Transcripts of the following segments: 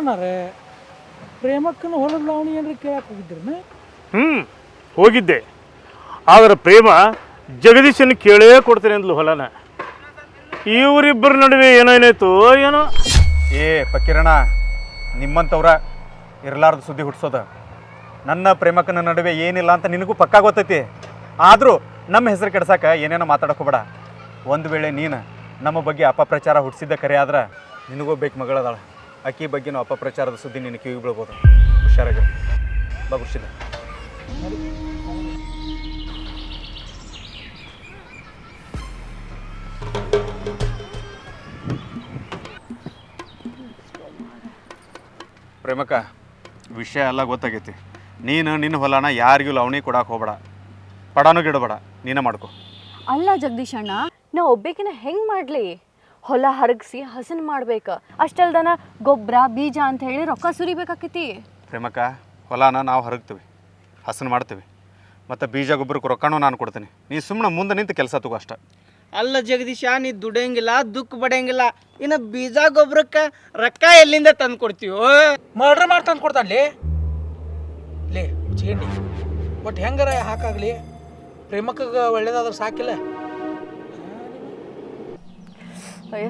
ಅಣ್ಣಾರೆ ಪ್ರೇಮಕ್ಕನ ಹೊಲದ ಲಾವಣಿ ಏನ್ರಿ ಕೇಳಕ್ಕೆ ಹೋಗಿದ್ರನ ಹ್ಞೂ ಹೋಗಿದ್ದೆ. ಆದರೆ ಪ್ರೇಮ ಜಗದೀಶನ ಕೇಳೇ ಕೊಡ್ತೇನೆ ಅಂದ್ಲು ಹೊಲನ. ಇವರಿಬ್ಬರ ನಡುವೆ ಏನೋ ಏನಾಯ್ತು ಏನೋ? ಏ ಪಕ್ಕಿರಣ ನಿಮ್ಮಂತವ್ರ ಇರಲಾರ್ದ ಸುದ್ದಿ ಹುಟ್ಸೋದ. ನನ್ನ ಪ್ರೇಮಕ್ಕನ ನಡುವೆ ಏನಿಲ್ಲ ಅಂತ ನಿನಗೂ ಪಕ್ಕಾ ಗೊತ್ತೈತಿ. ಆದರೂ ನಮ್ಮ ಹೆಸರು ಕೆಡ್ಸಕ್ಕೆ ಏನೇನೋ ಮಾತಾಡಕೋಬೇಡ ಹೋಗ್ಬೇಡ. ಒಂದು ವೇಳೆ ನೀನು ನಮ್ಮ ಬಗ್ಗೆ ಅಪಪ್ರಚಾರ ಹುಟ್ಟಿಸಿದ್ದ ಕರೆ ಆದ್ರೆ ನಿನಗೂ ಬೇಕು ಮಗಳದಾಳ. ಅಕ್ಕಿ ಬಗ್ಗೆನೂ ಅಪಪ್ರಚಾರದ ಸುದ್ದಿ ನಿನ್ನ ಕಿವಿಗೆ ಬೀಳ್ಬೋದು. ಹುಷಾರಾಗಿ ಬಾ ಹುಷಿದ ಪ್ರೇಮಕ್ಕ, ವಿಷಯ ಎಲ್ಲ ಗೊತ್ತಾಗೈತಿ. ನೀನು ನಿನ್ನ ಹೊಲನ ಯಾರಿಗೂ ಲವಣಿ ಕೊಡಕ್ಕೆ ಹೋಗ್ಬೇಡ. ಪಡಾನು ಗಿಡಬೇಡ ನೀನೇ ಮಾಡ್ಕೊ. ಅಲ್ಲ ಜಗದೀಶ್ ಅಣ್ಣ ನಾ ಒಬ್ಬೇಕಿನ ಹೆಂಗ್ ಮಾಡ್ಲಿ? ಹೊಲ ಹರಗಿಸಿ ಹಸನ್ ಮಾಡ್ಬೇಕು. ಅಷ್ಟಲ್ದನ ಗೊಬ್ಬರ ಬೀಜ ಅಂತ ಹೇಳಿ ರೊಕ್ಕ ಸುರಿಬೇಕಾಕೈತಿ. ಪ್ರೇಮಕ್ಕ ಹೊಲನ ನಾವು ಹರಗ್ತೀವಿ ಹಸನ್ ಮಾಡ್ತೀವಿ. ಮತ್ತು ಬೀಜ ಗೊಬ್ಬರಕ್ಕೆ ರೊಕ್ಕನೂ ನಾನು ಕೊಡ್ತೀನಿ. ನೀ ಸುಮ್ಮನೆ ಮುಂದೆ ನಿಂತು ಕೆಲಸ ತಗೋ ಅಷ್ಟ. ಅಲ್ಲ ಜಗದೀಶ ನೀ ದುಡಿಯಂಗಿಲ್ಲ ದುಃಖ ಪಡೆಯಂಗಿಲ್ಲ ಇನ್ನು ಬೀಜ ಗೊಬ್ಬರಕ್ಕೆ ರೊಕ್ಕ ಎಲ್ಲಿಂದ ತಂದು ಕೊಡ್ತೀವೋ ಮರ್ಡ್ರ್ ಮಾಡಿ ತಂದು ಕೊಡ್ತಾಳೆ ಲೇ. ಚೇಂಡಿ. ಬಟ್ ಹೆಂಗಾರ ಹಾಕಾಗ್ಲಿ? ಪ್ರೇಮಕ್ಕ ಒಳ್ಳೇದಾದ್ರೆ ಸಾಕಿಲ್ಲ. ಅಯ್ಯ.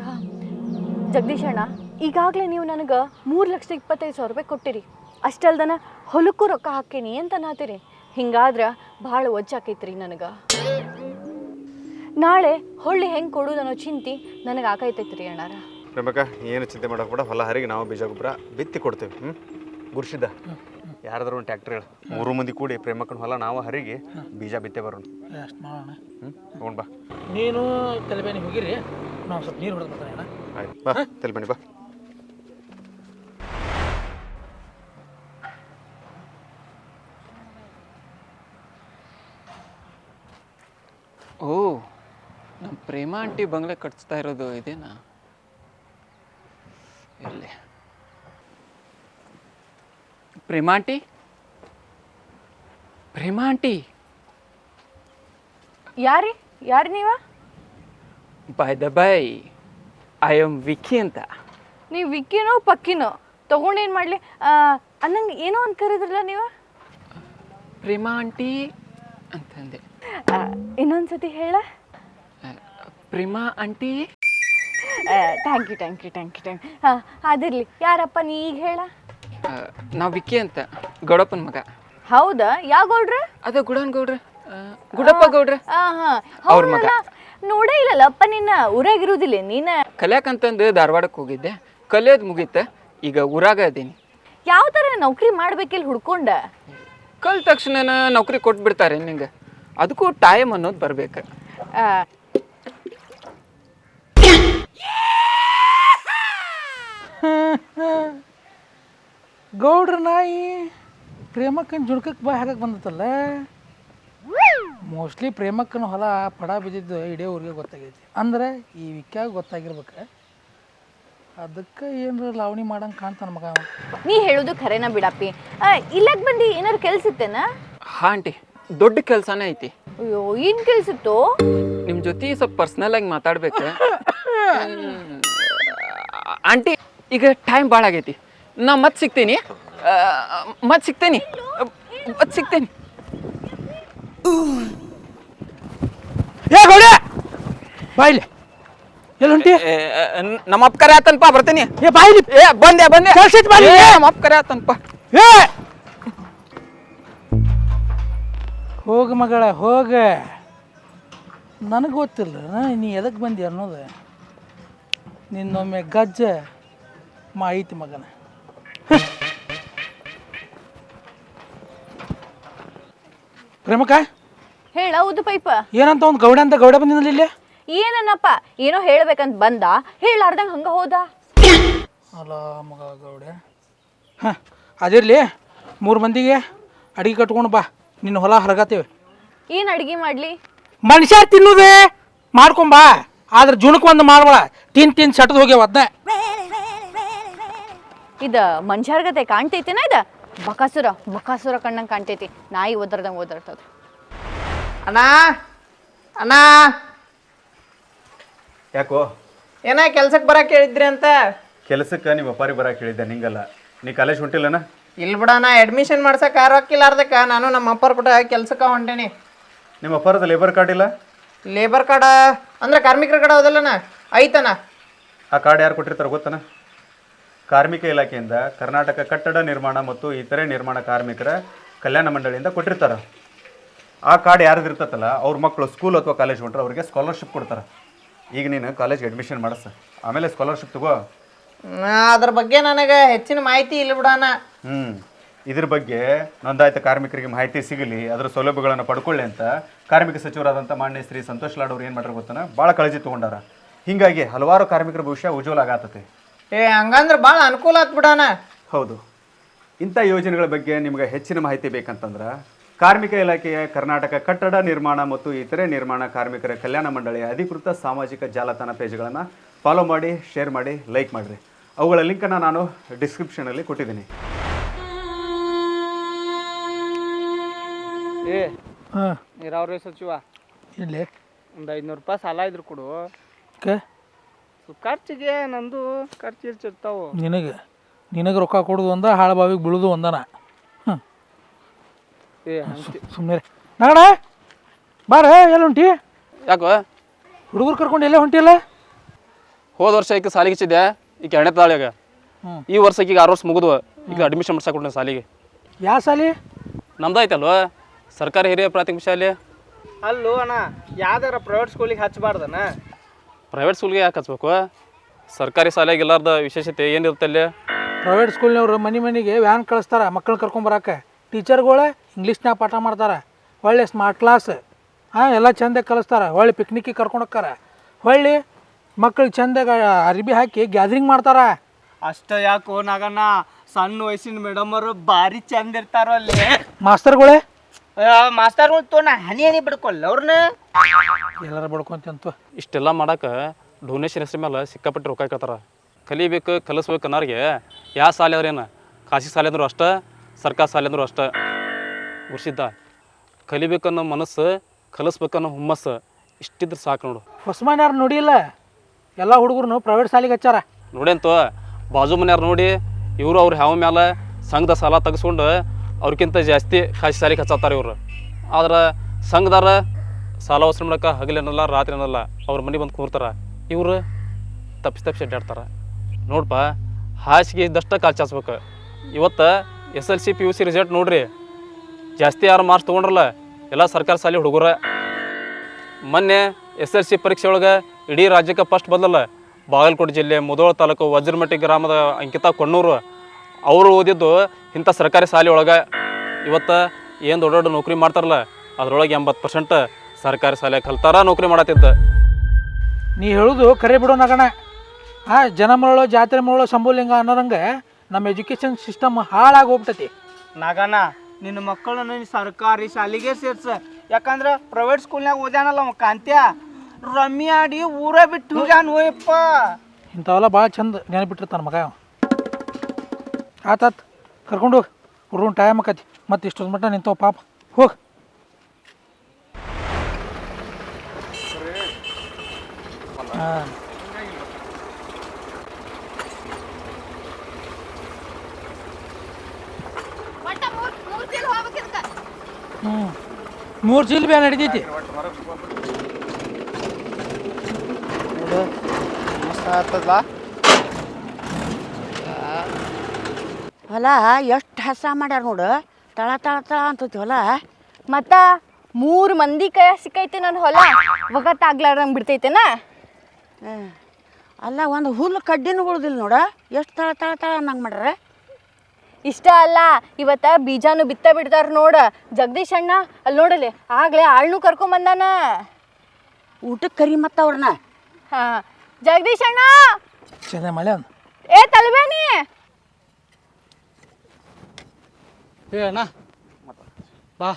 ಜಗದೀಶ್ ಅಣ್ಣ ಈಗಾಗಲೇ ನೀವು ನನಗೆ ಮೂರು ಲಕ್ಷದ ಇಪ್ಪತ್ತೈದು ಸಾವಿರ ರೂಪಾಯಿ ಕೊಟ್ಟಿರಿ. ಅಷ್ಟಲ್ದನ ಹೊಲಕ್ಕೂ ರೊಕ್ಕ ಹಾಕೀನಿ ಅಂತ ನಾತೀರಿ. ಹಿಂಗಾದ್ರೆ ಭಾಳ ಒಜ್ಜಾಕೈತ್ರಿ ನನಗೆ. ನಾಳೆ ಹೊಳ್ಳಿ ಹೆಂಗೆ ಕೊಡೋದು ಅನ್ನೋ ಚಿಂತೆ ನನಗೆ ಆಕೈತೈತ್ರಿ ಅಣ್ಣಾರ. ಪ್ರೇಮಕ ಏನು ಚಿಂತೆ ಮಾಡೋಕೆ ಬೇಡ. ಹೊಲ ಹರಿಗೆ ನಾವು ಬೀಜ ಗೊಬ್ಬರ ಬಿತ್ತಿ ಕೊಡ್ತೇವೆ. ಹ್ಞೂ ಗುರ್ಸಿದ್ದ ಯಾರಾದ್ರೂ ಒಂದು ಟ್ಯಾಕ್ಟ್ರಿ ಹೇಳು. ಮೂರು ಮಂದಿ ಕೂಡಿ ಪ್ರೇಮಕ್ಕನ ಹೊಲ ನಾವು ಹರಿಗೆ ಬೀಜ ಬಿತ್ತೆ ಬರೋಣ. ಅಷ್ಟು ಮಾಡೋಣ. ಹ್ಞೂ ಬಾ. ನೀನು ತಲೆಬೇನಿ ಹೋಗಿರಿ. ನಾವು ಸ್ವಲ್ಪ ನೀರು ಹೊಡೆದು ಬರ್ತಾನೆ ಆಯ್ತು ಬಾ ತಲೆ ಬಾ. ಓ ನಮ್ಮ ಪ್ರೇಮ ಆಂಟಿ ಬಂಗ್ಲೆ ಕಟ್ಸ್ತಾ ಇರೋದು ಇದೇನಾ? ಇರಲಿ ಪ್ರೇಮ ಆಂಟಿ? ಪ್ರೇಮ ಆಂಟಿ? ಯಾರಿ? ಯಾರು ನೀವ? By the by I am Vicky ಅಂತ. ನೀವು ವಿಕ್ಕಿನೋ ಪಕ್ಕಿನೋ ತಗೊಂಡೇನು ಮಾಡಲಿ? ಅನ್ನಂಗೆ ಏನೋ ಅಂತ ಕರೆದ್ರಲ್ಲ ನೀವು? ಪ್ರೇಮಾ ಆಂಟಿ ಅಂತಂದೆ ಇನ್ನೊಂದ್ಸತಿ ಹೇಳ. Prema aunty? Thank you thank you thank you thank ಹಾಂ ಅದಿರಲಿ. ಯಾರಪ್ಪ ನೀ ಈಗ ಹೇಳ ನಾವು ವಿಕ್ಕಿ ಅಂತ. ಗೌಡಪ್ಪನ ಮಗ. ಹೌದಾ? ಯಾವ ಗೌಡ್ರ? ಅದ ಗುಡನ್ ಗೌಡ್ರ. ಗುಡಪ್ಪ ಗೌಡ್ರ. ಹಾಂ ಹಾಂ. ಅವ್ರ ಮಗ. ನೋಡೇ ಇಲ್ಲಲ್ಲ ಅಪ್ಪ ನಿನ್ನ ಊರಾಗಿರುವುದಿಲ್ಲ ನೀನ ಕಲ್ಯಾಕಂತಂದು ಧಾರವಾಡಕ್ಕೆ ಹೋಗಿದ್ದೆ. ಕಲಿಯೋದು ಮುಗೀತ ಈಗ ಊರಾಗ ಅದೀನಿ ಯಾವ ಥರ ನೌಕರಿ ಮಾಡ್ಬೇಕಿಲ್ಲ ಹುಡ್ಕೊಂಡ? ಕಲ್ ತಕ್ಷಣ ನೌಕರಿ ಕೊಟ್ಬಿಡ್ತಾರೆ ನಿಂಗೆ. ಅದಕ್ಕೂ ಟೈಮ್ ಅನ್ನೋದು ಬರ್ಬೇಕು. ಆ, ಗೌಡ್ರ ನಾಯಿ ಪ್ರೇಮಕ್ಕನ ಜುಡ್ಕಕ್ಕೆ ಬಾಯ್ ಹಾಕಕ್ಕೆ ಬಂದತ್ತಲ್ಲ? ಮೋಸ್ಟ್ಲಿ ಪ್ರೇಮಕ್ಕನ ಹೊಲ ಪಡ ಬಿದ್ದಿದ್ದು ಇಡೀ ಊರಿಗೆ ಗೊತ್ತಾಗೈತಿ. ಅಂದ್ರೆ ಈ ವಿಕ್ಯಾಗ ಗೊತ್ತಾಗಿರ್ಬೇಕು. ಅದಕ್ಕೆ ಏನಾರ ಲಾವಣಿ ಮಾಡಂಗೆ ಕಾಣ್ತಾನ ಮಗ ನೀ ಹೇಳೋದು ಖರೇನ ಬಿಡಪ್ಪಿ ಇಲ್ಲಕ್ಕೆ ಬಂದು ಏನಾರು ಕೆಲ್ಸ ಇತ್ತೇನ? ಹಾ ಆಂಟಿ ದೊಡ್ಡ ಕೆಲಸನೇ ಐತಿ. ಅಯ್ಯೋ ಏನ್ ಕೆಲ್ಸಿತ್ತು ನಿಮ್ಮ ಜೊತೆ ಸ್ವಲ್ಪ ಪರ್ಸ್ನಲ್ ಆಗಿ ಮಾತಾಡ್ಬೇಕು. ಆಂಟಿ ಈಗ ಟೈಮ್ ಭಾಳ ಆಗೈತಿ. ನಾ ಮತ್ತೆ ಸಿಗ್ತೀನಿ. ಮತ್ತೆ ಸಿಗ್ತೇನೆ. ಮತ್ತೆ ಸಿಗ್ತೇನೆ. ಏ ಗೌಡ ಬಾಯ್ಲಿ ಎಲ್ಲಿ ಹೊಂಟಿ ಏ, ನಮ್ಮ ಅಪ್ಪ ಕರೆ ಆತನಪ್ಪ ಬರ್ತೀನಿ. ಏ ಬಾಯ್ಲಿ ಏ ಬಂದೆ ಬಂದೆ. ಕೆಲ್ಸ ಐತ್ ಬಾರ್ಲಿ. ಏ, ನಮ್ಮ ಅಪ್ಪ ಕರೆ ಆತನಪ್ಪ ಏ! ಹೋಗ ಮಗಳ ಹೋಗ. ನನಗೆ ಗೊತ್ತಿಲ್ಲ ನೀ ಎದಕ್ಕೆ ಬಂದಿ ಅನ್ನೋದು. ನಿನ್ನೊಮ್ಮೆ ಗಜ್ಜ ಮಾಹಿತಿ ಮಗನ. ಪ್ರೇಮಕ ಹೇಳ ಹೌದು ಪೈಪ. ಏನಂತ ಒಂದು ಗೌಡ ಅಂತ ಗೌಡ ಬಂದಿಲ್ಲ ಇಲ್ಲಿ? ಏನನ್ನಪ್ಪ? ಏನೋ ಹೇಳ್ಬೇಕಂತ ಬಂದ. ಹೇಳಾರ್ದಂಗ ಹಂಗ ಹೋದ. ಅಲ್ಲ ಮಗ ಗೌಡ. ಹಾಂ ಅದಿರಲಿ ಮೂರು ಮಂದಿಗೆ ಅಡಿಗೆ ಕಟ್ಕೊಂಡು ಬಾ. ನಿನ್ನ ಹೊಲ ಹರಗತ್ತೇವೆ. ಏನ್ ಅಡಿಗೆ ಮಾಡ್ಲಿ? ಮನುಷ್ಯ ತಿನ್ನುದೇ? ಮಾಡ್ಕೊಂಬಾ ಆದ್ರೆ ಜುಣಕ್ ಒಂದು ಮಾಡ್ಬೇಡ. ತಿನ್ ತಿನ್ ಸೆಟದ್ ಹೋಗ್ಯಾವ ಅದನ್ನ ಇದ ಮನುಷ್ಯರ್ಗತೆ ಕಾಣ್ತೈತೇನ ಇದ? ಬಕಾಸುರ ಬಕಾಸುರ ಕಣ್ಣಂಗೆ ಕಾಣ್ತೈತಿ. ನಾಯಿ ಓದರ್ದಂಗ ಓದರ್ತದ ಅಣ್ಣ ಅಣ್ಣ. ಯಾಕೋ? ಏನ ಕೆಲ್ಸಕ್ಕೆ ಬರಕ್ಕೆ ಹೇಳಿದ್ರಿ ಅಂತ? ಕೆಲಸಕ್ಕೆ ನೀವು ವ್ಯಾಪಾರಿ ಬರಕ್ಕೆ ಹೇಳಿದ್ದೆ ನಿಂಗಲ್ಲ. ನೀ ಕಾಲೇಜ್ ಹೊಂಟಿಲ್ಲನ? ಇಲ್ಲ ನಾ ಅಡ್ಮಿಷನ್ ಮಾಡ್ಸಕ್ಕೆ ಆರೋಕ್ಕಿಲ್ಲಾರ್ದಕ್ಕ ನಾನು ನಮ್ಮ ಅಪ್ಪರ ಕೂಡ ಕೆಲ್ಸಕ್ಕೆ ಹೊಂಟೇನಿ. ನಿಮ್ಮ ಅಪ್ಪರದ ಲೇಬರ್ ಕಾರ್ಡ್ ಇಲ್ಲ? ಲೇಬರ್ ಕಾರ್ಡ ಅಂದ್ರೆ ಕಾರ್ಮಿಕರ ಕಾರ್ಡ್ ಹೋದಲ್ಲಣ್ಣ? ಐತನ ಆ ಕಾರ್ಡ್ ಯಾರು ಕೊಟ್ಟಿರ್ತಾರೆ ಗೊತ್ತನ ಕಾರ್ಮಿಕ ಇಲಾಖೆಯಿಂದ ಕರ್ನಾಟಕ ಕಟ್ಟಡ ನಿರ್ಮಾಣ ಮತ್ತು ಇತರೆ ನಿರ್ಮಾಣ ಕಾರ್ಮಿಕರ ಕಲ್ಯಾಣ ಮಂಡಳಿಯಿಂದ ಕೊಟ್ಟಿರ್ತಾರೆ. ಆ ಕಾರ್ಡ್ ಯಾರ್ದು ಇರ್ತತಲ್ಲ ಅವ್ರ ಮಕ್ಕಳು ಸ್ಕೂಲ್ ಅಥವಾ ಕಾಲೇಜ್ ಹೊಂಟ್ರೆ ಅವ್ರಿಗೆ ಸ್ಕಾಲರ್ಶಿಪ್ ಕೊಡ್ತಾರೆ. ಈಗ ನೀನು ಕಾಲೇಜ್ಗೆ ಅಡ್ಮಿಷನ್ ಮಾಡಿಸ ಆಮೇಲೆ ಸ್ಕಾಲರ್ಶಿಪ್ ತಗೋ. ಅದ್ರ ಬಗ್ಗೆ ನನಗೆ ಹೆಚ್ಚಿನ ಮಾಹಿತಿ ಇಲ್ಲ ಬಿಡೋಣ ಹ್ಞೂ ಇದ್ರ ಬಗ್ಗೆ ನೋಂದಾಯಿತ ಕಾರ್ಮಿಕರಿಗೆ ಮಾಹಿತಿ ಸಿಗಲಿ ಅದರ ಸೌಲಭ್ಯಗಳನ್ನು ಪಡ್ಕೊಳ್ಳಿ ಅಂತ ಕಾರ್ಮಿಕ ಸಚಿವರಾದಂಥ ಮಾನ್ಯ ಶ್ರೀ ಸಂತೋಷ್ ಲಾಡ್ ಅವ್ರು ಏನು ಮಾಡ್ಯಾರ ಗೊತ್ತಾನ? ಭಾಳ ಕಾಳಜಿ ತೊಗೊಂಡಾರ. ಹೀಗಾಗಿ ಹಲವಾರು ಕಾರ್ಮಿಕರ ಭವಿಷ್ಯ ಉಜ್ವಲ ಆಗತ್ತತೆ. ಏ ಹಂಗಂದ್ರೆ ಭಾಳ ಅನುಕೂಲ ಆತ್ ಬಿಡಣ. ಹೌದು. ಇಂಥ ಯೋಜನೆಗಳ ಬಗ್ಗೆ ನಿಮಗೆ ಹೆಚ್ಚಿನ ಮಾಹಿತಿ ಬೇಕಂತಂದ್ರೆ ಕಾರ್ಮಿಕ ಇಲಾಖೆಯ ಕರ್ನಾಟಕ ಕಟ್ಟಡ ನಿರ್ಮಾಣ ಮತ್ತು ಇತರೆ ನಿರ್ಮಾಣ ಕಾರ್ಮಿಕರ ಕಲ್ಯಾಣ ಮಂಡಳಿಯ ಅಧಿಕೃತ ಸಾಮಾಜಿಕ ಜಾಲತಾಣ ಪೇಜ್ಗಳನ್ನು ಫಾಲೋ ಮಾಡಿ ಶೇರ್ ಮಾಡಿ ಲೈಕ್ ಮಾಡಿರಿ. ಅವುಗಳ ಲಿಂಕನ್ನು ನಾನು ಡಿಸ್ಕ್ರಿಪ್ಷನಲ್ಲಿ ಕೊಟ್ಟಿದ್ದೀನಿ. ಏ ಹಾಂ. ನೀರಾವರಿ ಸಚಿವ. ಇಲ್ಲಿ ಒಂದು ಐದುನೂರು ರೂಪಾಯಿ ಸಾಲ ಇದ್ರು ಕೊಡು. ಕೆ? ಖರ್ಚಿಗೆ ನಂದು ಖರ್ಚು ಇರ್ತಿರ್ತಾವು ನಿನಗೆ ನಿನಗೆ ರೊಕ್ಕ ಕೊಡೋದು ಒಂದ ಹಾಳು ಬಾವಿಗೆ ಬೀಳೋದು ಒಂದನ. ಏ ಸುಮ್ಮನೆ ನಾಡ ಬಾರ ಎಲ್ಲಿ ಹೊಂಟಿ? ಯಾಕೋ? ಹುಡುಗರು ಕರ್ಕೊಂಡು ಎಲ್ಲೇ ಹೊಂಟಿಲ್ಲ ಹೋದ ವರ್ಷ ಈಕೆ ಸಾಲಿಗೆ ಹಚ್ಚಿದ್ದೆ ಈಗ ಎರಡನೇ ತಾಳಿಯಾಗ ಹ್ಮ್. ಈ ವರ್ಷಕ್ಕೆ ಈಗ ಆರು ವರ್ಷ ಮುಗಿದು ಈಗ ಅಡ್ಮಿಷನ್ ಮಾಡ್ಸಕೊಂಡೆ ಸಾಲಿಗೆ. ಯಾವ ಸಾಲಿ? ನಮ್ದಾಯ್ತಲ್ವ? ಸರ್ಕಾರಿ ಹಿರಿಯ ಪ್ರಾಥಮಿಕ ಶಾಲೆ? ಅಲ್ಲೂ ಅಣ್ಣ ಯಾವ್ದಾರ ಪ್ರೈವೇಟ್ ಸ್ಕೂಲಿಗೆ ಹಚ್ಚಬಾರ್ದನ ಪ್ರೈವೇಟ್ ಸ್ಕೂಲ್ಗೆ ಯಾಕೆ ಹಚ್ಬೇಕು? ಸರ್ಕಾರಿ ಶಾಲೆಗೆ ಎಲ್ಲಾರ್ದ ವಿಶೇಷತೆ ಏನಿರುತ್ತೆ ಅಲ್ಲಿ? ಪ್ರೈವೇಟ್ ಸ್ಕೂಲ್ನವರು ಮನೆ ಮನೆಗೆ ವ್ಯಾನ್ ಕಳಿಸ್ತಾರೆ ಮಕ್ಕಳನ್ನ ಕರ್ಕೊಂಬರಕ್ಕೆ ಟೀಚರ್ಗಳೇ ಇಂಗ್ಲೀಷ್ನಾಗ ಪಾಠ ಮಾಡ್ತಾರೆ. ಒಳ್ಳೆ ಸ್ಮಾರ್ಟ್ ಕ್ಲಾಸ್ ಹಾಂ ಎಲ್ಲ ಚೆಂದಾಗಿ ಕಲಿಸ್ತಾರೆ. ಒಳ್ಳೆ ಪಿಕ್ನಿಕ್ಕಿಗೆ ಕರ್ಕೊಂಡು ಹೋಗ್ತಾರೆ ಹೊಳ್ಳಿ ಮಕ್ಳು ಚಂದಾಗ ಅರಿಬಿ ಹಾಕಿ ಗ್ಯಾದ್ರಿಂಗ್ ಮಾಡ್ತಾರೆ. ಅಷ್ಟ ಯಾಕೋ ನಾಗಣ್ಣ ಸಣ್ಣ ವಯಸ್ಸಿನ ಅವರು ಭಾರಿ ಚಂದ ಇರ್ತಾರೋ ಅಲ್ಲಿ? ಮಾಸ್ತರ್ಗಳೇ ಮಾಸ್ತರ್ಗಳು ನಾ ಹನಿ ಹನಿ ಬಿಡ್ಕೊಲ್ಲ ಅವ್ರನ್ನ ಎಲ್ಲಾರ ಬಡ್ಕೊಂತಂತು ಇಷ್ಟೆಲ್ಲ ಮಾಡಕ್ಕೆ ಡೊನೇಷನ್ ಹೆಸರು ಮೇಲೆ ಸಿಕ್ಕಾಪಟ್ಟೆ ರೊಕ್ಕ ಕೇಳ್ತಾರ ಕಲಿಬೇಕು ಕಲಿಸ್ಬೇಕು ಅನ್ನೋರಿಗೆ ಯಾವ ಶಾಲೆ ಅವ್ರೇನು ಖಾಸಗಿ ಶಾಲೆ ಅಂದ್ರು ಅಷ್ಟ ಸರ್ಕಾರಿ ಶಾಲೆ ಅಂದ್ರು ಅಷ್ಟ. ಗುರ್ಸಿದ್ದ? ಕಲಿಬೇಕನ್ನೋ ಮನಸ್ಸು ಕಲಿಸ್ಬೇಕನ್ನೋ ಹುಮ್ಮಸ್ಸು ಇಷ್ಟಿದ್ರೆ ಸಾಕು ನೋಡು. ಹೊಸಮನ್ ಯಾರು ನೋಡಿಲ್ಲ? ಎಲ್ಲ ಹುಡುಗರು ಪ್ರೈವೇಟ್ ಶಾಲೆಗೆ ಹಚ್ಚಾರ ನೋಡೇಂತು ಬಾಜು ಮನೆಯವ್ರು ನೋಡಿ ಇವರು ಅವ್ರು ಯಾವ ಮ್ಯಾಲೆ ಸಂಘದ ಸಾಲ ತೆಗೆಸ್ಕೊಂಡು ಅವ್ರಿಗಿಂತ ಜಾಸ್ತಿ ಖಾಸಗಿ ಸಾಲಿಗೆ ಹಚ್ಚಾತಾರೆ ಇವರು. ಆದ್ರೆ ಸಂಘದಾರ ಸಾಲ ವಸೂಲು ಮಾಡಕ್ಕೆ ಹಗಲೇನಲ್ಲ ರಾತ್ರಿ ಏನಲ್ಲ ಅವ್ರ ಮನೆ ಬಂದು ಕೂರ್ತಾರೆ. ಇವರು ತಪ್ಪಿಸಿ ತಪ್ಪಿಸಿ ಅಡ್ಡಾಡ್ತಾರೆ. ನೋಡಪ್ಪ ಹಾಸಿಗೆ ಇದ್ದಷ್ಟ ಕಾಲು ಚಾಚ್ಬೇಕು. ಇವತ್ತು S L C, P U C result ನೋಡ್ರಿ. ಜಾಸ್ತಿ ಯಾರು ಮಾರ್ಕ್ಸ್ ತೊಗೊಂಡ್ರಲ್ಲ, ಎಲ್ಲ ಸರ್ಕಾರಿ ಶಾಲೆ ಹುಡುಗರ. ಮೊನ್ನೆ ಎಸ್ ಎಲ್ ಸಿ ಪರೀಕ್ಷೆ ಒಳಗೆ ಇಡೀ ರಾಜ್ಯಕ್ಕೆ ಫಸ್ಟ್ ಬಂದಲ್ಲ. ಬಾಗಲಕೋಟೆ ಜಿಲ್ಲೆ, ಮುದೋಳ ತಾಲೂಕು, ವಜ್ರಮಟ್ಟಿ ಗ್ರಾಮದ ಅಂಕಿತಾ ಕೊಣ್ಣೂರು. ಅವರು ಓದಿದ್ದು ಇಂಥ ಸರ್ಕಾರಿ ಶಾಲೆ ಒಳಗೆ ಇವತ್ತು ಏನು ದೊಡ್ಡ ದೊಡ್ಡ ನೌಕರಿ ಮಾಡ್ತಾರಲ್ಲ ಅದರೊಳಗೆ ಎಂಬತ್ತು ಪರ್ಸೆಂಟ್ ಸರ್ಕಾರಿ ಶಾಲೆ ಕಲ್ತಾರ ನೌಕರಿ ಮಾಡತ್ತಿದ್ದ. ನೀ ಹೇಳೋದು ಕರೆ ಬಿಡೋ ನಗಣ ಆ ಜನ ಮರಳೋ ಜಾತ್ರೆ ಮರಳು ಸಂಬೋಲಿಂಗ ಅನ್ನೋರಂಗೆ ನಮ್ಮ ಎಜುಕೇಷನ್ ಸಿಸ್ಟಮ್ ಹಾಳಾಗಿ ಹೋಗ್ಬಿಟ್ಟತಿ ನಾಗಣ್ಣ ನಿನ್ನ ಮಕ್ಕಳನ್ನು ಸರ್ಕಾರಿ ಶಾಲೆಗೆ ಸೇರ್ಸ. ಯಾಕಂದ್ರೆ ಪ್ರೈವೇಟ್ ಸ್ಕೂಲ್ನಾಗ ಓದ್ಯಾನಲ್ಲ ಅವ ಕಾಂತ್ಯ? ರಮ್ಮಿ ಆಡಿ ಊರ ಬಿಟ್ಟು ಹೋಗ್ಯಾನ ಹೋಯಪ್ಪ ಇಂಥವೆಲ್ಲ ಭಾಳ ಚಂದ ನೆನಪಿಟ್ಟಿರ್ತಾನೆ ಮಗ. ಅವ ಆತಾತ್ ಕರ್ಕೊಂಡು ಹೋಗಿ. ಹುಡುಗನ ಟೈಮ್ ಆಕತಿ. ಮತ್ತೆ ಇಷ್ಟೊಂದು ಮಟ್ಟ ನಿಂತವ ಪಾಪ. ಹೋಗಿ. ಹಾಂ. ಹ್ಞೂ ಮೂರು ಚೀಲ ಬ್ಯಾನ್ ನಡಿತೈತಿ ಹೊಲ ಎಷ್ಟು ಹಸ ಮಾಡ್ಯಾರ ನೋಡು. ತಳ ತಳ ತಳ ಅಂತತಿ ಹೊಲ. ಮತ್ತ ಮೂರು ಮಂದಿ ಕೈ ಸಿಕ್ಕೈತಿ ನನ್ನ ಹೊಲ. ಒಗತ್ತಾಗ್ಲಾರ್ದಂಗೆ ಬಿಡ್ತೈತೆನಾ? ಬಿಡ್ತೈತೇನ ಅಲ್ಲ ಒಂದು ಹುಲ್ಲು ಕಡ್ಡಿನೂ ಉಳ್ದಿಲ್ಲ ನೋಡ. ಎಷ್ಟು ತಳ ತಳ ತಳ ಅನ್ನಂಗೆ ಮಾಡ್ಯಾರ? ಇಷ್ಟ ಅಲ್ಲ. ಇವತ್ತ ಬೀಜಾನು ಬಿತ್ತ ಬಿಡ್ತಾರ ನೋಡ. ಜಗದೀಶ್ ಅಣ್ಣ ಅಲ್ಲಿ ನೋಡಲಿ ಆಗ್ಲೇ ಆಳ್ನು ಕರ್ಕೊಂಬಂದಾನ ಊಟಕ್ಕೆ ಕರಿ ಮತ್ತ ಅವ್ರನ್ನ? ಹಾ. ಜಗದೀಶ್ ಅಣ್ಣ! ಮಳೆ ಏ ತಲ್ಬೇನಿ ಏ ಅಣ್ಣ ಬಾ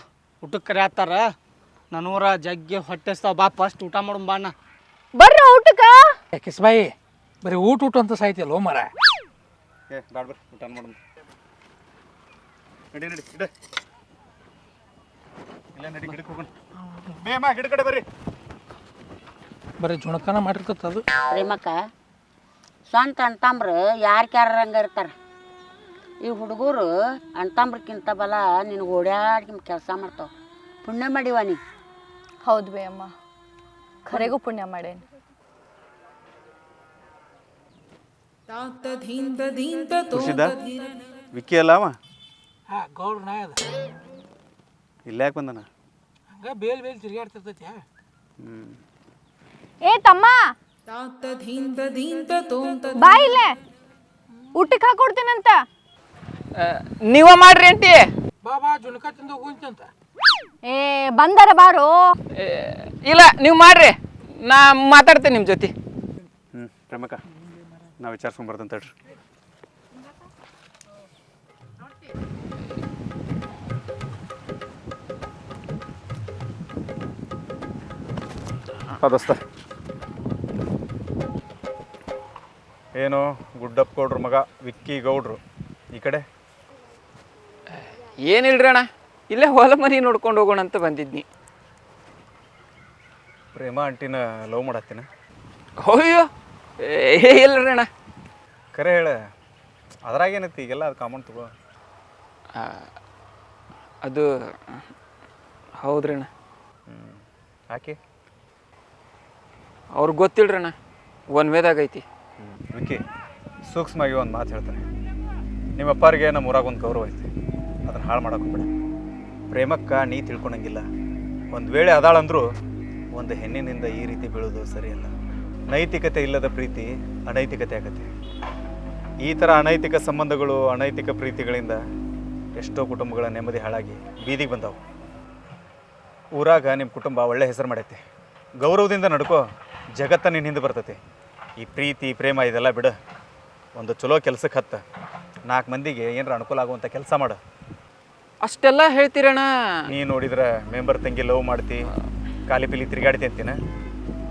ಊಟಕ್ಕೆ ಕರೆ ಹತ್ತಾರ ನನ್ನೂರ ಜಗ್ಗಿ ಹೊಟ್ಟೆಸ್ತಾವ. ಬಾ ಫಸ್ಟ್ ಊಟ ಮಾಡೋಣ ಬಾ ಅಣ್ಣ. ಊಟಕ್ಕೆ. ಊಟಕ್ಕ ಕಿಸ್ಬಾಯಿ ಬರೀ ಊಟ ಊಟ ಅಂತ ಸಾಯ್ತಿಯಲ್ಲೋ ಮರ ಏ ಬ್ಯಾಡ ಬರ್ರಿ ಊಟ ಮಾಡೋಣ. ನಡಿ ನಡಿ ಇಡ. ಇಲ್ಲ ನಡಿ ಗಿಡಕ್ಕೆ ಹೋಗೋಣ. ಬೇಮ ಗಿಡ ಕಡೆ ಬರ್ರಿ. ಬರೀ ಜುಣಕನ ಮಾಡಿರ್ತದ ಅದು. ಪ್ರೇಮಕ್ಕ ಸ್ವಂತ ಅಂತಂಬ್ರು ಯಾರು ಕ್ಯಾರಂಗೆ ಇರ್ತಾರೆ? ಈ ಹುಡುಗರು ಅಣ್ತಾಂಬ್ರಕ್ಕಿಂತ ಬಲ ನಿನಗೆ ಓಡ್ಯಾಡಿ ಕೆಲಸ ಮಾಡ್ತಾವ. ಪುಣ್ಯ ಮಾಡಿವ ನೀ. ಹೌದು ಬೇ ಅಮ್ಮ. ಖರೆಗೂ ಪುಣ್ಯ ಮಾಡೇನಿ. ಖುಷಿದ? ವಿಕ್ಕಿ ಅಲ್ಲ ಅವ? ಹಾಂ ಗೌಡ್ರ ನಾಯ ಅದ. ಇಲ್ಲ ಯಾಕೆ ಬಂದನ? ಹಂಗ ಬೇಲ್ ಬೇಲ್ ತಿರುಗಾಡ್ತಿರ್ತೈತಿ ಹ್ಞೂ ಏ ತಮ್ಮ! ಬಾ ಇಲ್ಲೇ. ಊಟಕ್ಕೆ ಹಾಕೊಡ್ತೀನಂತ. ನೀವ ಮಾಡ್ರಿ ಅಂಟಿ ಬಾ ಬಾ ಜುಣಕ ತಿಂದು ಹೋಗುಂತಂತ ಏ ಬಂದರ ಬಾರು. ಏ, ಇಲ್ಲ ನೀವು ಮಾಡ್ರಿ. ನಾ ಮಾತಾಡ್ತೇನೆ ನಿಮ್ಮ ಜೊತೆ. ಹ್ಞೂ ರಮಕ ನಾವು ವಿಚಾರಿಸ್ಕೊಂಡ್ ಬರ್ತಂತ ಹೇಳ್ರಿ ದೋಸ್ತ. ಏನು ಗುಡ್ಡಪ್ಪ ಗೌಡ್ರು ಮಗ ವಿಕ್ಕಿ ಗೌಡ್ರು ಈ ಕಡೆ? ಏನಿಲ್ರಿ ಅಣ್ಣ? ಇಲ್ಲೇ ಹೊಲ ಮನೆ ನೋಡ್ಕೊಂಡು ಹೋಗೋಣ ಅಂತ ಬಂದಿದ್ನಿ. ಪ್ರೇಮ ಆಂಟಿನ ಲವ್ ಮಾಡತ್ತೀನ? ಅಯ್ಯೋ ಏ ಇಲ್ರಿ ಅಣ್ಣ. ಕರೆ ಹೇಳ ಅದ್ರಾಗ ಏನೈತಿ? ಈಗೆಲ್ಲ ಅದು ಕಾಮನ್ ತಗೋ. ಅದು ಹೌದ್ರಿ ಅಣ್ಣ. ಆಕೆ ಅವ್ರಿಗೆ ಗೊತ್ತಿಲ್ರಿ ಅಣ್ಣ ಒನ್ ವೇದಾಗ ಐತಿ. ಓಕೆ ಸೂಕ್ಷ್ಮವಾಗಿ ಒಂದು ಮಾತು ಹೇಳ್ತಾರೆ ನಿಮ್ಮ ಅಪ್ಪಾರಿಗೆ ನಮ್ಮ ಊರಾಗ ಒಂದು ಗೌರವ ಐತಿ. ಅದನ್ನು ಹಾಳು ಮಾಡಕ್ಕೆ ಹೋಗ್ಬೇಡ. ಪ್ರೇಮಕ್ಕ ನೀ ತಿಳ್ಕೊಳಂಗಿಲ್ಲ ಒಂದು ವೇಳೆ ಅದಾಳಂದರೂ ಒಂದು ಹೆಣ್ಣಿನಿಂದ ಈ ರೀತಿ ಬೀಳೋದು ಸರಿಯಲ್ಲ. ನೈತಿಕತೆ ಇಲ್ಲದ ಪ್ರೀತಿ ಅನೈತಿಕತೆ ಆಗತ್ತೆ. ಈ ಥರ ಅನೈತಿಕ ಸಂಬಂಧಗಳು, ಅನೈತಿಕ ಪ್ರೀತಿಗಳಿಂದ ಎಷ್ಟೋ ಕುಟುಂಬಗಳ ನೆಮ್ಮದಿ ಹಾಳಾಗಿ ಬೀದಿಗೆ ಬಂದವು. ಊರಾಗ ನಿಮ್ಮ ಕುಟುಂಬ ಒಳ್ಳೆ ಹೆಸರು ಮಾಡೈತೆ. ಗೌರವದಿಂದ ನಡ್ಕೋ, ಜಗತ್ತ ನಿನ್ನ ಹಿಂದೆ ಬರ್ತೈತಿ. ಈ ಪ್ರೀತಿ, ಪ್ರೇಮ ಇದೆಲ್ಲ ಬಿಡು. ಒಂದು ಚಲೋ ಕೆಲಸಕ್ಕೆ ಹತ್ತ. ನಾಲ್ಕು ಮಂದಿಗೆ ಏನರ ಅನುಕೂಲ ಆಗುವಂಥ ಕೆಲಸ ಮಾಡು. ಅಷ್ಟೆಲ್ಲ ಹೇಳ್ತೀರಣ್ಣ? ನೀ ನೋಡಿದ್ರೆ ಮೆಂಬರ್ ತಂಗಿ ಲವ್ ಮಾಡ್ತಿ ಖಾಲಿ ಪಿಲಿ ತಿರುಗಾಡ್ತಿ ಅಂತೀನ?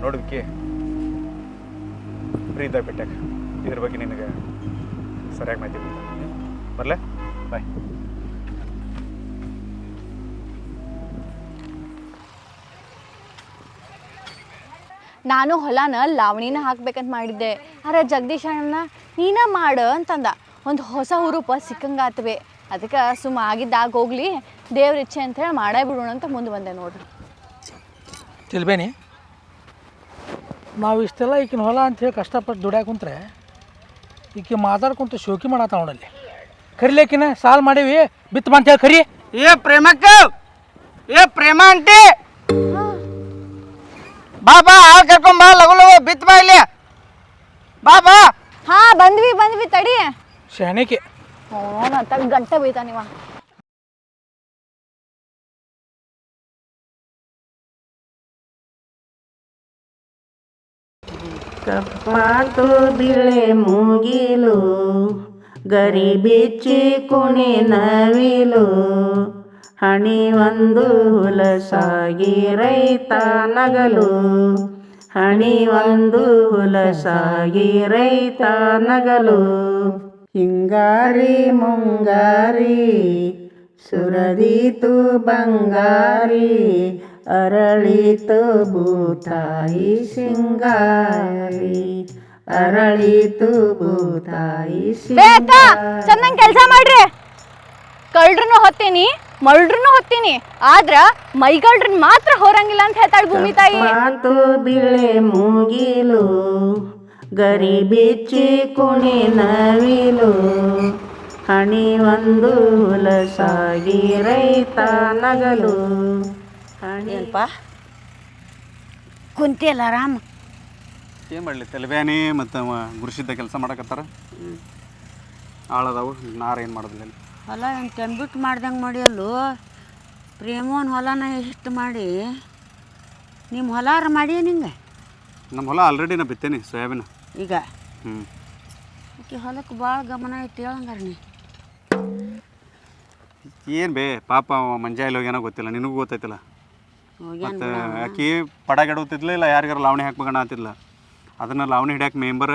ನೋಡ್ಬಿಕ್ಕಿ ಫ್ರೀ ಇದ್ದಾಗ ಬಿಟ್ಟಾಗ. ಇದ್ರ ಬಗ್ಗೆ ನಿನಗೆ ಸರಿಯಾಗಿ ಮಾಹಿತಿ ಬರಲೇ? ಬಾಯ್. ನಾನು ಹೊಲನ ಲಾವಣಿನ ಹಾಕ್ಬೇಕಂತ ಮಾಡಿದ್ದೆ. ಆದ್ರೆ ಜಗದೀಶ್ ಅಣ್ಣ ನೀನ ಮಾಡು ಅಂತಂದ. ಒಂದು ಹೊಸ ಹುರುಪ ಸಿಕ್ಕಂಗಾತ್ವೆ. ಅದಕ್ಕೆ ಸುಮ್ಮ ಆಗಿದ್ದಾಗ ಹೋಗ್ಲಿ ದೇವ್ರ ಇಚ್ಛೆ ಅಂತ ಹೇಳಿ ಮಾಡೇ ಬಿಡೋಣ ಅಂತ ಮುಂದೆ ಬಂದೆ ನೋಡ್ರಿ. ತಿಳ್ಬೇನಿ ನಾವು ಇಷ್ಟೆಲ್ಲ ಈಕಿನ ಹೊಲ ಅಂತ ಹೇಳಿ ಕಷ್ಟಪಟ್ಟು ದುಡ್ಯಾಕ ಕುಂತ್ರೆ ಈಕಿ ಮಾತಾಡ್ಕೊಂತ ಶೋಕಿ ಮಾಡತ್ತ ನೋಡಲ್ಲಿ. ಕರಿಲೇಕಿನ ಸಾಲ್ ಮಾಡೀವಿ ಬಿತ್ತು ಬಾ ಅಂತ ಹೇಳಿ ಕರಿ. ಏ ಪ್ರೇಮಕ್ಕ ಏ ಪ್ರೇಮ ಅಂಟಿ ಬಾ ಬಾ ಹಾಲು ಕರ್ಕೊಂಡ್ ಬಾ ಲಗು ಲಗು ಬಿತ್ ಬಾ ಇಲ್ಲಿ. ಬಾ ಬಾ. ಹಾ ಬಂದ್ವಿ ಬಂದ್ವಿ ತಡಿ. ಶಾಣಿಕೆ ಗಂಟೆ ಬೈತಾನ ಕಪ್ಪಾತು ಬಿಳೆ ಮುಗಿಲು, ಗರಿ ಬಿಚ್ಚಿ ಕುಣಿ ನವಿಲು, ಹಣಿ ಒಂದು ಹುಲಸಾಗಿ ರೈತ ನಗಲು, ಹಣಿ ಒಂದು ಹುಲಸಾಗಿ ರೈತ ನಗಲು. ಹಿಂಗಾರಿ ಮುಂಗಾರಿ ಸುರದೀತು ಬಂಗಾರಿ ಅರಳಿತು ಭೂತಾಯಿ ಸಿಂಗಾರಿ ಅರಳಿತು ಭೂತಾಯಿ ಚೆನ್ನಾಗಿ ಕೆಲಸ ಮಾಡ್ರಿ. ಕಳ್ರನ್ನು ಹೊತ್ತೀನಿ ಮಳ್ರನ್ನು ಹೊತ್ತೀನಿ ಆದ್ರ ಮೈಗಳ್ರನ್ ಮಾತ್ರ ಹೊರಂಗಿಲ್ಲ ಅಂತ ಹೇಳ್ತಾಳೆ ಭೂಮಿ ತಾಯಿ. ಮಾತು ಬಿಳೆ ಮುಗಿಲು. ಗರಿ ಬಿಚ್ಚಿ ಕುಣಿ ನವಿಲು ಹಣಿ ಒಂದು ಹುಲಸಾಗಿ ರೈತ ನಗಲು. ಹಣಿ ಏನಪ್ಪ? ಕುಂತಿಯಲ್ಲ ಆರಾಮ ಏನು ಮಾಡಲಿ ತಲೆಬ್ಯಾನಿ ಮತ್ತು ಗುರುಸಿದ್ದ ಕೆಲಸ ಮಾಡಕತ್ತಾರ? ಆಳದವು ನಾರ ಏನು ಮಾಡೋದಿಲ್ಲ ಹೊಲ ಏನು ಕೆಂಬಿಟ್ಟು ಮಾಡ್ದಂಗೆ ಮಾಡಿಯಲ್ಲು ಪ್ರೇಮೋನ್ ಹೊಲನ ಎಷ್ಟು ಮಾಡಿ. ನಿಮ್ಮ ಹೊಲಾರ ಮಾಡಿ ನಿಂಗೆ? ನಮ್ಮ ಹೊಲ ಆಲ್ರೆಡಿ ನಾ ಬಿತ್ತೇನೆ ಸೋಯಾಬೀನ. ಈಗ. ಹ್ಞೂ ಆಕೆ ಹೊಲಕ್ಕೆ ಭಾಳ ಗಮನ ಐತಿ ಹೇಳಂಗಾರ ನೀ. ಏನು ಬೇ ಪಾಪ ಅವ ಮಂಜಾ ಇಲ್ಲ ಗೊತ್ತಿಲ್ಲ ನಿನಗೂ ಗೊತ್ತೈತಿಲ್ಲ ಹೋಗ್ಯಾನ ಮತ್ತು ಆಕಿ ಪಡಗೆಡುತ್ತಿದ್ಲ ಇಲ್ಲ ಯಾರಿಗಾರ ಲಾವಣಿ ಹಾಕ್ಬೇಕಣ್ಣ ಅಂತಿದ್ಲ. ಅದನ್ನ ಲಾವಣಿ ಹಿಡಿಯಕ್ಕೆ ಮೆಂಬರ್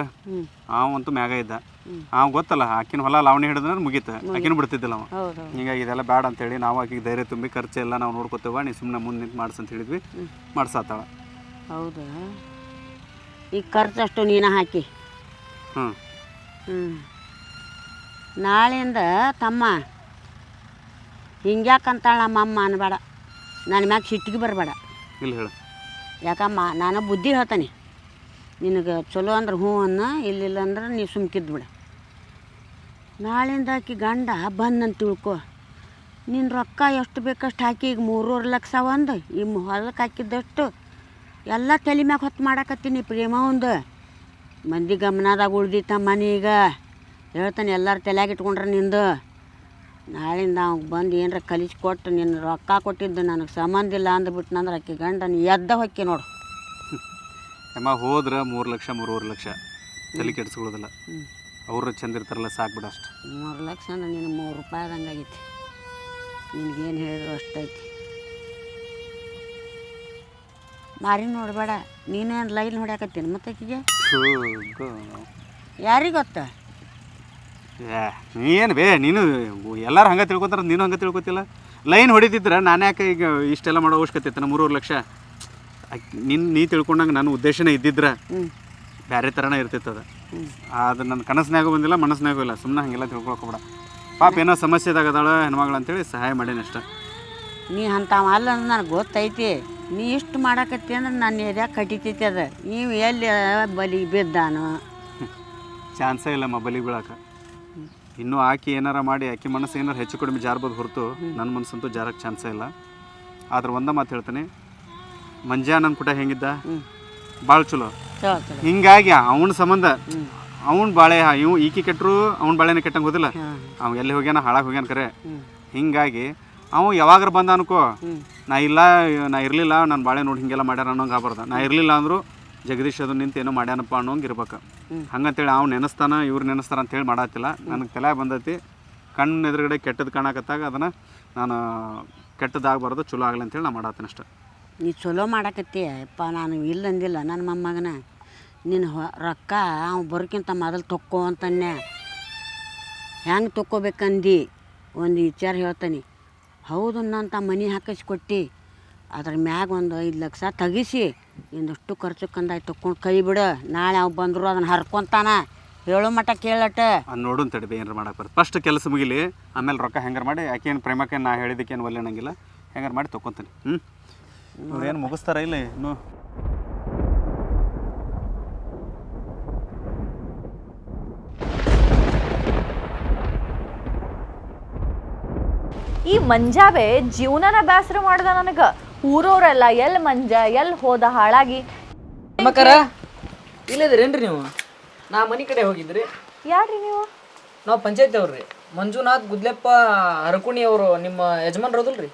ಅವಂತೂ ಮ್ಯಾಗ ಇದ್ದ. ಅವ್ ಗೊತ್ತಲ್ಲ ಆಕಿನ ಹೊಲ ಲಾವಣಿ ಹಿಡಿದ್ರೆ ಮುಗೀತ. ಆಕಿನ ಬಿಡ್ತಿದ್ದಿಲ್ಲ ಅವ. ಹೌದು ಹೀಗಾಗಿ ಇದೆಲ್ಲ ಬೇಡ ಅಂತೇಳಿ ನಾವು ಆಕಿಗೆ ಧೈರ್ಯ ತುಂಬಿ ಖರ್ಚೆಲ್ಲ ಎಲ್ಲ ನಾವು ನೋಡ್ಕೊತೇವ ನೀ ಸುಮ್ಮನೆ ಮುಂದೆ ನಿಂತು ಮಾಡ್ಸ ಅಂತ ಹೇಳಿದ್ವಿ. ಮಾಡ್ಸಾತಾಳ. ಹೌದು? ಈಗ ಖರ್ಚಷ್ಟು ನೀನು ಹಾಕಿ. ಹ್ಞೂ ಹ್ಞೂ ನಾಳೆಯಿಂದ ತಮ್ಮ ಹಿಂಗ್ಯಾಕಂತಾಳ ನಮ್ಮಮ್ಮ ಅನ್ಬೇಡ. ನನ್ನ ಮ್ಯಾಗ ಸಿಟ್ಟಿಗೆ ಬರಬೇಡ. ಇಲ್ಲ ಹೇಳು. ಯಾಕಮ್ಮ ನಾನು ಬುದ್ಧಿ ಹೇಳ್ತಾನೆ. ನಿನಗೆ ಚಲೋ ಅಂದ್ರೆ ಹ್ಞೂ ಅನ್ನ ಇಲ್ಲಿಲ್ಲ ಅಂದ್ರೆ ನೀ ಸುಮ್ಕಿದ್ದು ಬಿಡ. ನಾಳಿಂದ ಆಕಿ ಗಂಡ ಬಂದಂತ ತಿಳ್ಕೊ. ನಿನ್ನ ರೊಕ್ಕ ಎಷ್ಟು ಬೇಕಷ್ಟು ಹಾಕಿ ಈಗ ಮೂರುವರೆ ಲಕ್ಷ ಒಂದು ಈ ಹೊಲಕ್ಕೆ ಹಾಕಿದ್ದಷ್ಟು ಎಲ್ಲ ತಲೆ ಮ್ಯಾಗ ಹೊತ್ತು ಮಾಡಾಕತ್ತೀನಿ ಪ್ರೇಮ ಒಂದು. ಮಂದಿ ಗಮನದಾಗ ಉಳ್ದಿತ್ತ ಮನೀಗ ಹೇಳ್ತಾನೆ ಎಲ್ಲರೂ ತಲೆಯಾಗ ಇಟ್ಕೊಂಡ್ರೆ ನಿಂದು. ನಾಳಿಂದ ಅವ್ಗೆ ಬಂದು ಏನರ ಕಲಿಸ್ಕೊಟ್ಟು ನಿನ್ನ ರೊಕ್ಕ ಕೊಟ್ಟಿದ್ದು ನನಗೆ ಸಂಬಂಧ ಇಲ್ಲ ಅಂದ್ಬಿಟ್ಟು ನಂದ್ರೆ ಗಂಡನ ಗಂಡ ನೀ ಎದ್ದ ಹೊಕ್ಕಿ ನೋಡು. ಅಮ್ಮ ಹೋದ್ರೆ ಮೂರು ಲಕ್ಷ ಮೂರುವರೆ ಲಕ್ಷ. ತಲೆ ಕೆಡಿಸ್ಕೊಳ್ಳೋದಿಲ್ಲ. ಅವರು ಚಂದ ಇರ್ತಾರಲ್ಲ ಸಾಕು ಬಿಡ ಅಷ್ಟು. ಮೂರು ಲಕ್ಷ ಅಂದ್ರೆ ನಿನ್ನ ಮೂರು ರೂಪಾಯಿ ಆದಂಗೆ ಆಗೈತಿ. ನಿನಗೇನು ಹೇಳಿದ್ರು ಅಷ್ಟೈತಿ ಮಾರಿ ನೋಡಬೇಡ ನೀನೇನು ಲೈನ್ ಹೊಡ್ಯಾಕತ್ತೀನಿ. ಮತ್ತೆ ಆಕಿಗೆ? ಯಾರಿಗೆ ಗೊತ್ತ? ಏನು ಬೇ ನೀನು ಎಲ್ಲರೂ ಹಂಗೆ ತಿಳ್ಕೊತಾರ ನೀನು ಹಂಗೆ ತಿಳ್ಕೊತಿಲ್ಲ? ಲೈನ್ ಹೊಡಿತಿದ್ರೆ ನಾನು ಯಾಕೆ ಈಗ ಇಷ್ಟೆಲ್ಲ ಮಾಡೋ ಅವಶ್ಯಕತೆ ಇತ್ತು ಮೂರುವರೆ ಲಕ್ಷ. ನಿನ್ನ ನೀ ತಿಳ್ಕೊಂಡಂಗೆ ನನ್ನ ಉದ್ದೇಶನೇ ಇದ್ದಿದ್ರೆ ಬೇರೆ ಥರನೇ ಇರ್ತಿತ್ತು ಅದು. ನನ್ನ ಕನಸ್ನಾಗೂ ಬಂದಿಲ್ಲ ಮನಸ್ಸಿನಾಗೂ ಇಲ್ಲ ಸುಮ್ಮನೆ ಹಂಗೆಲ್ಲ ತಿಳ್ಕೊಳ್ಕೊಬೇಡ ಪಾಪ ಏನೋ ಸಮಸ್ಯೆದಾಗದಾಳ ಹೆಣ್ಮಗಳಂತೇಳಿ ಹೆಣ್ಮಗಳು ಅಂತೇಳಿ ಸಹಾಯ ಮಾಡೇನಿ ಅಷ್ಟೇ. ನೀ ಅಂತ ಅಲ್ಲ ನನಗೆ ಗೊತ್ತೈತಿ. ನೀ ಇಷ್ಟು ಮಾಡಾಕತ್ತಿ ಅಂದ್ರೆ ನನ್ನ ಏರಿಯಾ ಕಟ್ಟಿತೈತಿ ಅದ. ನೀವು ಎಲ್ಲಿ ಬಲಿ ಬಿದ್ದಾನು? ಚಾನ್ಸೇ ಇಲ್ಲ ಬಲಿ ಬೀಳಾಕ. ಇನ್ನೂ ಆಕಿ ಏನಾರ ಮಾಡಿ ಆಕಿ ಮನಸ್ಸು ಏನಾರ ಹೆಚ್ಚು ಕಡಿಮೆ ಜಾರ್ಬೋದು ಹೊರತು ನನ್ನ ಮನಸ್ಸಂತೂ ಜಾರಕ್ಕೆ ಚಾನ್ಸೇ ಇಲ್ಲ. ಆದ್ರೆ ಒಂದ ಮಾತು ಹೇಳ್ತೀನಿ ಮಂಜಾ ನನ್ನ ಪುಟ ಹೆಂಗಿದ್ದ ಭಾಳ ಚಲೋ. ಹಿಂಗಾಗಿ ಅವನ ಸಂಬಂಧ ಅವನ್ ಬಾಳೆ ಇವ್ ಈಕಿ ಕೆಟ್ಟರು ಅವ್ನ ಬಾಳೆನೇ ಕೆಟ್ಟಂಗೆ ಹೋದಿಲ್ಲ. ಅವ್ ಎಲ್ಲಿ ಹೋಗ್ಯಾನ ಹಾಳಾಗಿ ಹೋಗ್ಯಾನ ಕರೆ. ಹಿಂಗಾಗಿ ಅವ ಯಾವಾಗ್ರ ಬಂದ ಅನ್ಕೋ ನಾ ಇಲ್ಲ ನಾ ಇರಲಿಲ್ಲ ನಾನು ಬಾಳೆ ನೋಡಿ ಹಿಂಗೆಲ್ಲ ಮಾಡ್ಯಾರ ಅನ್ನೋಂಗೆ ಆಗ್ಬಾರ್ದು. ನಾ ಇರಲಿಲ್ಲ ಅಂದ್ರು ಜಗದೀಶ್ ಅದು ನಿಂತು ಏನೋ ಮಾಡ್ಯಾನಪ್ಪ ಅನ್ನೋಂಗೆ ಇರ್ಬೇಕು. ಹಂಗಂತೇಳಿ ಅವ್ನು ನೆನೆಸ್ತಾನ ಇವ್ರು ನೆನೆಸ್ತಾರ ಅಂತೇಳಿ ಮಾಡತ್ತಿಲ್ಲ ನನಗೆ ತಲೆ ಬಂದೈತಿ. ಕಣ್ಣು ಎದುರುಗಡೆ ಕೆಟ್ಟದ್ದು ಕಾಣಕತ್ತಾಗ ಅದನ್ನು ನಾನು ಕೆಟ್ಟದಾಗಬಾರ್ದು ಚಲೋ ಆಗಲಿ ಅಂತೇಳಿ ನಾ ಮಾಡತ್ತೀನಿ ಅಷ್ಟೆ. ನೀ ಚಲೋ ಮಾಡಾಕತ್ತಿ ಅಪ್ಪ ನಾನು ಇಲ್ಲ ಅಂದಿಲ್ಲ. ನನ್ನ ಮೊಮ್ಮಗನ ನಿನ್ನ ರೊಕ್ಕ ಅವ ಬರೋಕ್ಕಿಂತ ಮೊದಲು ತೊಕ್ಕೋ ಅಂತನ್ಯ. ಹೆಂಗೆ ತೊಕ್ಕೋಬೇಕಂದು? ಒಂದು ವಿಚಾರ ಹೇಳ್ತಾನೆ. ಹೌದು ಅಂತ ಮನೆ ಹಾಕಿಸಿ ಕೊಟ್ಟು ಅದ್ರ ಮ್ಯಾಗ ಒಂದು ಐದು ಲಕ್ಷ ತೆಗಿಸಿ ಇಂದಷ್ಟು ಖರ್ಚು ಕಂದಾಯ್ ತಕ್ಕೊಂಡು ಕೈ ಬಿಡು ನಾಳೆ ಅವ್ ಬಂದರು ಅದನ್ನು ಹರ್ಕೊಂತಾನ. ಹೇಳೋ ಮಟ್ಟ ಕೇಳಟ ನೋಡು ನೋಡೋನ್ ತಡಿ ಏನಾರು ಮಾಡಕ್ಕೆ ಬರ್ತದೆ ಫಸ್ಟ್ ಕೆಲಸ ಮುಗಿಲಿ ಆಮೇಲೆ ರೊಕ್ಕ ಹೆಂಗಾರು ಮಾಡಿ ಯಾಕೇನು ಪ್ರೇಮಕ್ಕೆ ನಾ ಹೇಳಿದಕ್ಕೆ ಏನು ಒಲ್ಲೆ ಅನ್ನಂಗಿಲ್ಲ ಹೆಂಗಾರು ಮಾಡಿ ತೊಗೊತೀನಿ ಹ್ಞೂ ಏನು ಮುಗಿಸ್ತಾರ ಇಲ್ಲಿ? ಇನ್ನೂ ಈ ಮಂಜಾವೆ ಜೀವನನ ಬೇಸರ ಮಾಡ್ದ ನನಗೆ. ಊರವ್ರೆಲ್ಲ ಎಲ್ ಮಂಜ ಎಲ್ ಹೋದ ಹಾಳಾಗಿ. ಮಕ್ಕರ ಇಲ್ಲದ್ರೇನ್ರಿ ನೀವು? ನಾ ಮನೆ ಕಡೆ ಹೋಗಿದ್ರಿ ಯಾರ್ರಿ ನೀವು? ನಾವು ಪಂಚಾಯತ್ ಅವ್ರಿ ಮಂಜುನಾಥ್ ಗುದ್ಲೆಪ್ಪ ಹರಕುಣಿ ಅವರು ನಿಮ್ಮ ಯಜಮಾನ್ರು ಹೌದಲ್ರಿ